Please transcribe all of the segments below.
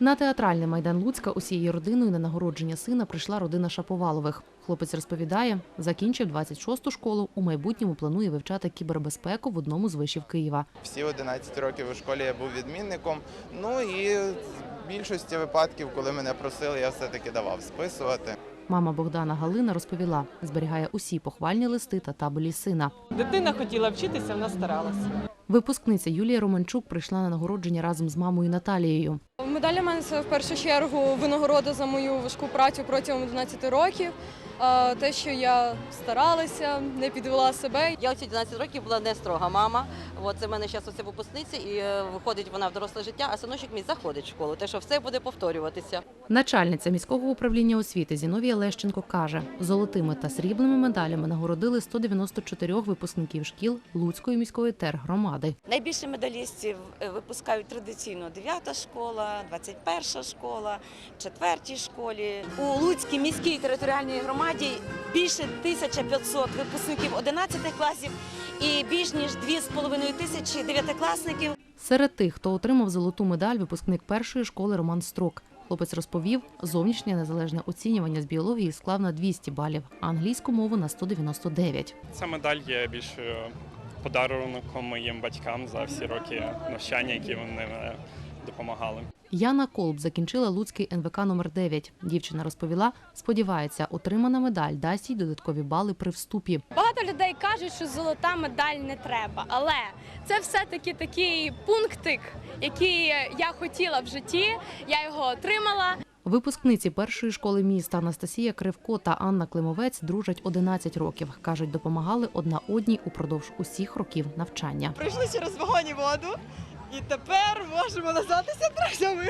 На театральний майдан Луцька усією родиною на нагородження сина прийшла родина Шаповалових. Хлопець розповідає, закінчив 26-ту школу. У майбутньому планує вивчати кібербезпеку в одному з вишів Києва. Всі 11 років у школі я був відмінником. Ну і в більшості випадків, коли мене просили, я все-таки давав списувати. Мама Богдана Галина розповіла, зберігає усі похвальні листи та табелі сина. Дитина хотіла вчитися, вона старалася. Випускниця Юлія Романчук прийшла на нагородження разом з мамою Наталією. Медаль для мене це в першу чергу винагорода за мою важку працю протягом 11 років. А, Те, що я старалася, не підвела себе. Я оці 12 років була не строга мама. От це в мене зараз оце випускниця, і е, виходить вона в доросле життя, а синочок мій заходить в школу. Те, що все буде повторюватися. Начальниця міського управління освіти Зіновія Лещенко каже, золотими та срібними медалями нагородили 194 випускників шкіл Луцької міської тергромади. Найбільше медалістів е, випускають традиційно 9 школа, 21 школа, 4 школі. У Луцькій міській територіальній громаді більше 1500 випускників 11 класів і більш ніж 2,5 тисячі дев'ятикласників. Серед тих, хто отримав золоту медаль, випускник першої школи Роман Строк. Хлопець розповів, зовнішнє незалежне оцінювання з біології склав на 200 балів, а англійську мову на 199. Ця медаль є більшою подарунком моїм батькам за всі роки навчання, які вони е, допомагали. Яна Колб закінчила Луцький НВК номер 9 Дівчина розповіла, сподівається, отримана медаль дасть їй додаткові бали при вступі. Багато людей кажуть, що золота медаль не треба, але це все-таки такий пунктик, який я хотіла в житті. Я його отримала. Випускниці першої школи міста Анастасія Кривко та Анна Климовець дружать 11 років. кажуть, допомагали одна одній упродовж усіх років навчання. Пройшли через вогонь і воду, і тепер можемо назватися друзями.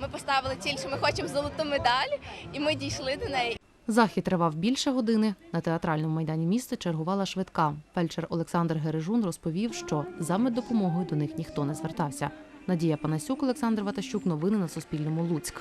Ми поставили ціль, що ми хочемо золоту медаль, і ми дійшли до неї. Захід тривав більше години. На театральному майдані міста чергувала швидка. Фельдшер Олександр Гережун розповів, що за меддопомогою до них ніхто не звертався. Надія Панасюк, Олександр Ватащук. Новини на Суспільному. Луцьк.